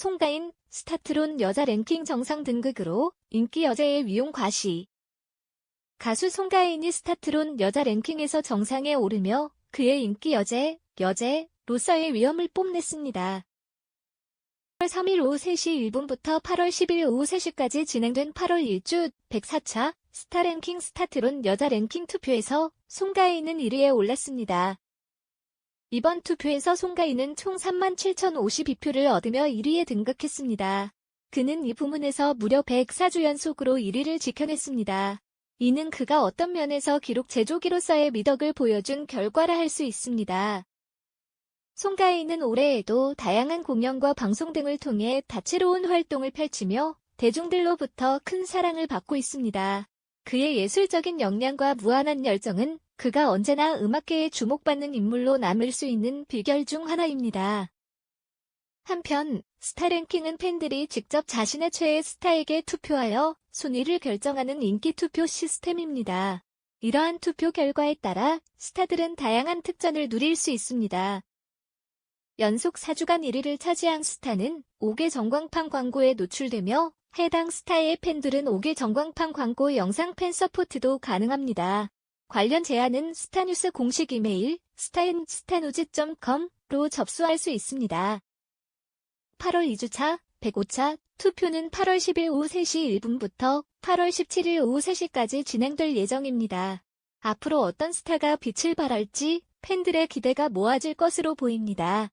송가인, 스타트론 여자 랭킹 정상 등극으로 인기 여자의 위용 과시. 가수 송가인이 스타트론 여자 랭킹에서 정상에 오르며 그의 인기 여제, 여제로서의 위험을 뽐냈습니다. 8월 3일 오후 3시 1분부터 8월 10일 오후 3시까지 진행된 8월 1주 104차 스타랭킹 스타트론 여자 랭킹 투표에서 송가인은 1위에 올랐습니다. 이번 투표에서 송가인은 총 37,052표를 얻으며 1위에 등극했습니다. 그는 이 부문에서 무려 104주 연속으로 1위를 지켜냈습니다. 이는 그가 어떤 면에서 기록 제조기로서의 미덕을 보여준 결과라 할 수 있습니다. 송가인은 올해에도 다양한 공연과 방송 등을 통해 다채로운 활동을 펼치며 대중들로부터 큰 사랑을 받고 있습니다. 그의 예술적인 역량과 무한한 열정은 그가 언제나 음악계에 주목받는 인물로 남을 수 있는 비결 중 하나입니다. 한편 스타랭킹은 팬들이 직접 자신의 최애 스타에게 투표하여 순위를 결정하는 인기 투표 시스템입니다. 이러한 투표 결과에 따라 스타들은 다양한 특전을 누릴 수 있습니다. 연속 4주간 1위를 차지한 스타는 5개 전광판 광고에 노출되며 해당 스타의 팬들은 5개 전광판 광고 영상 팬 서포트도 가능합니다. 관련 제안은 스타뉴스 공식 이메일 스타인 스타누즈.com로 접수할 수 있습니다. 8월 2주차 105차 투표는 8월 10일 오후 3시 1분부터 8월 17일 오후 3시까지 진행될 예정입니다. 앞으로 어떤 스타가 빛을 발할지 팬들의 기대가 모아질 것으로 보입니다.